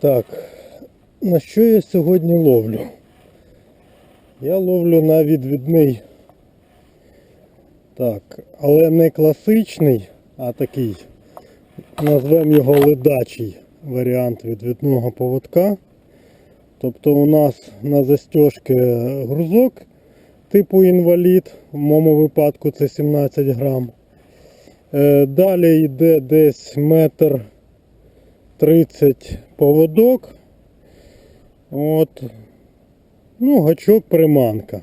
Так, на що я сьогодні ловлю? Я ловлю на відвідний. Так, але не класичний, а такий, назвемо його ледачий варіант відвідного поводка. Тобто у нас на застежці грузок типу інвалід, в моєму випадку це 17 грам. Е, Далі йде десь метр 30 поводок. От. Ну, гачок приманка.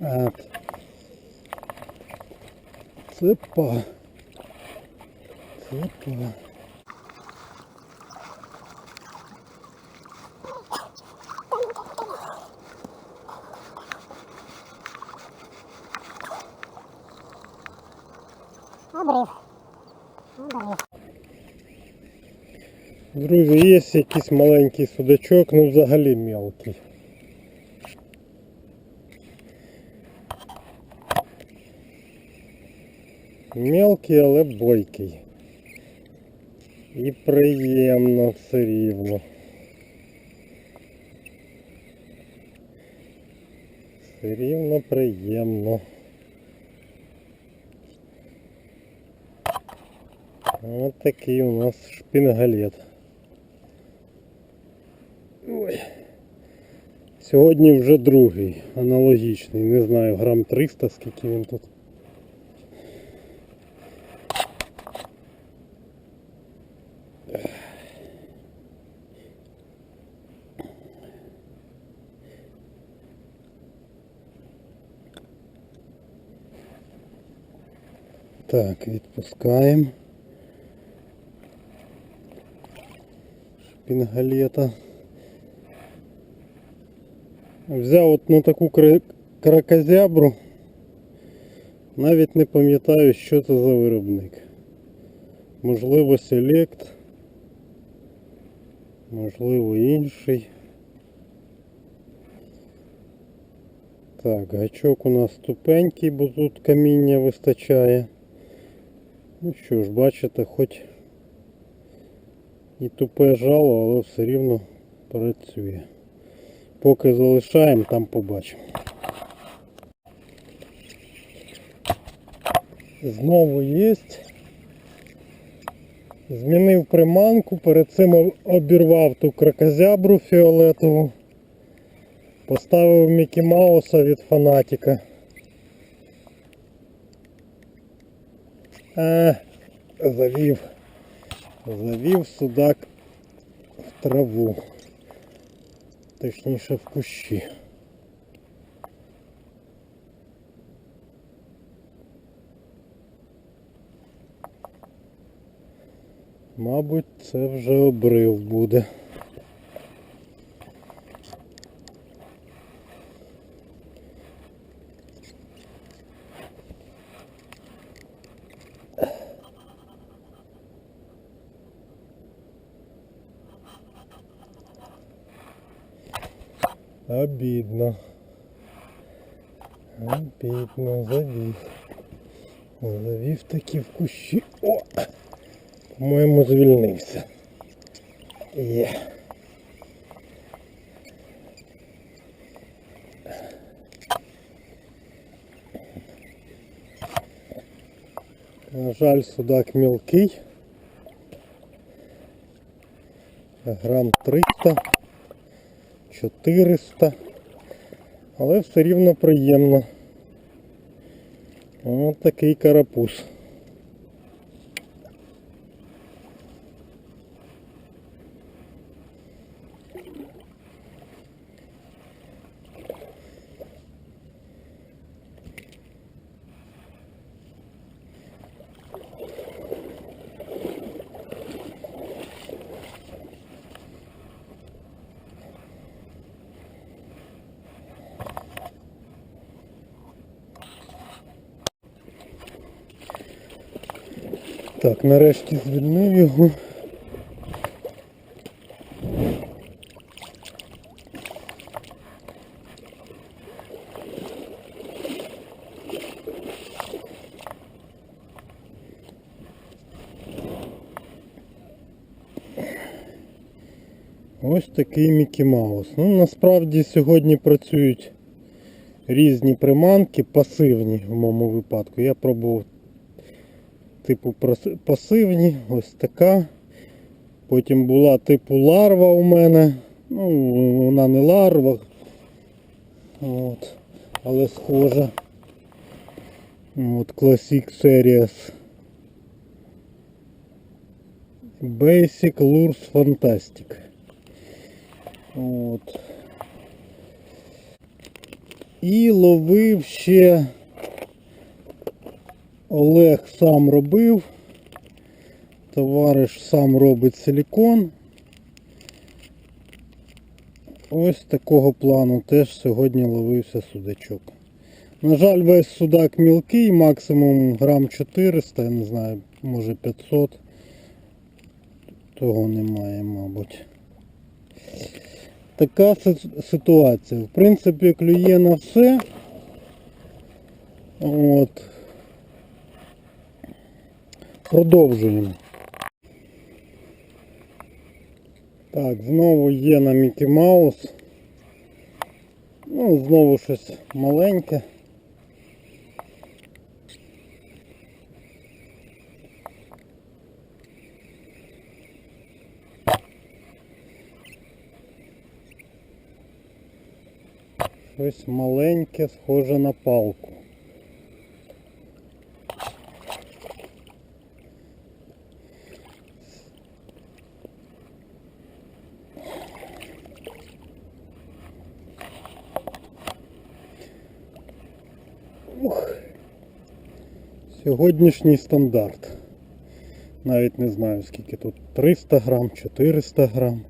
От. Цепа. Цепа. Обрив. Обрив. Друзі, є якийсь маленький судачок, ну взагалі мелкий. Мелкий, але бойкий. І приємно все рівно. Все рівно приємно. Ось такий у нас шпінгалет. Ой. Сьогодні вже другий, аналогічний. Не знаю, грам 300, скільки він тут. Так, відпускаємо. Шпінгалета. Взяв от на таку кракозябру. Навіть не пам'ятаю, що це за виробник. Можливо, Select. Можливо, інший. Так, гачок у нас тупенький, бо тут каміння вистачає. Ну що ж, бачите, хоч і тупе жало, але все рівно працює. Поки залишаємо, там побачимо. Знову є. Змінив приманку, перед цим обірвав ту кракозябру фіолетову. Поставив Мікі Мауса від фанатіка. Завів. Завів судак в траву. Точніше в кущі. Мабуть, це вже обрив буде. Обідно. Обідно, завів. Завів такі в кущі. О! По-моєму, звільнився. Є. На жаль, судак мілкий. Грам 300, 400, але все рівно приємно. Ось такий карапуз. Так, нарешті звільнив його. Ось такий Мікі Маус. Ну, насправді сьогодні працюють різні приманки, пасивні в моєму випадку. Я пробував типу пасивні, ось така. Потім була типу ларва у мене. Ну, вона не ларва. От, але схожа. От Classic Series. Basic Lures Fantastic. От. І ловив ще Олег сам робив. Товариш сам робить силікон. Ось такого плану теж сьогодні ловився судачок. На жаль, весь судак мілкий, максимум грам 400, я не знаю, може 500. Того немає, мабуть. Така ситуація. В принципі, клює на все. От. Продовжуємо. Так, знову є на Мікі Маус. Ну, знову щось маленьке. Щось маленьке, схоже на палку. Ух. Сьогоднішній стандарт. Навіть не знаю скільки тут 300 грам, 400 грам.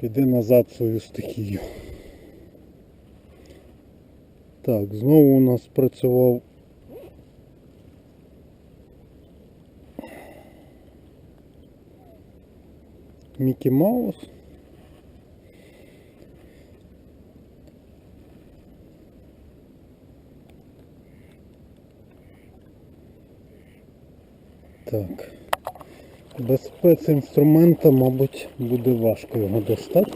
Піде назад свою стихію. Так, знову у нас працював Мікі Маус. Так. Без спецінструмента, мабуть, буде важко його достати.